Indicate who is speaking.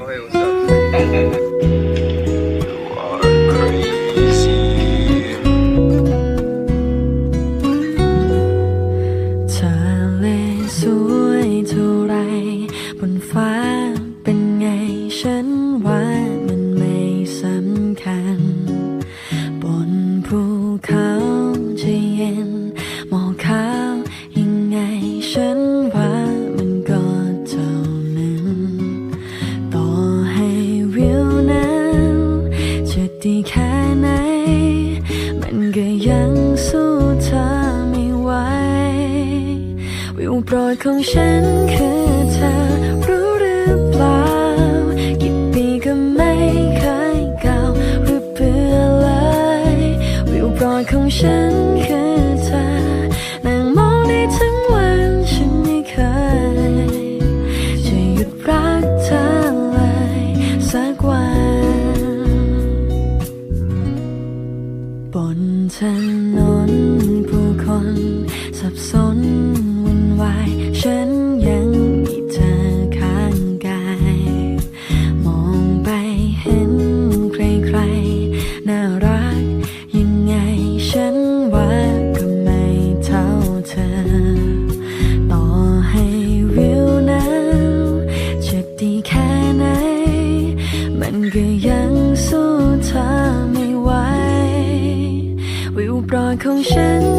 Speaker 1: Okay, what's up?
Speaker 2: สู้เธอไม่ไหว วิวโปรดของฉันคือเธอรู้หรือเปล่า กี่ปีก็ไม่เคยเก่าหรือเบื่อเลย วิวโปรดของฉันคือเธอนั่งมองได้ทั้งวันฉันไม่เคย จะหยุดรักเธอเลยสักวัน บนถนนผู้คนสับสนวุ่นวาย ฉันยังมีเธอข้างกาย มองไปเห็นใครๆ น่ารักยังไง ฉันว่าก็ไม่เท่าเธอ ต่อให้วิวนั้นจะดีแค่ไหน มันก็ยัง วโ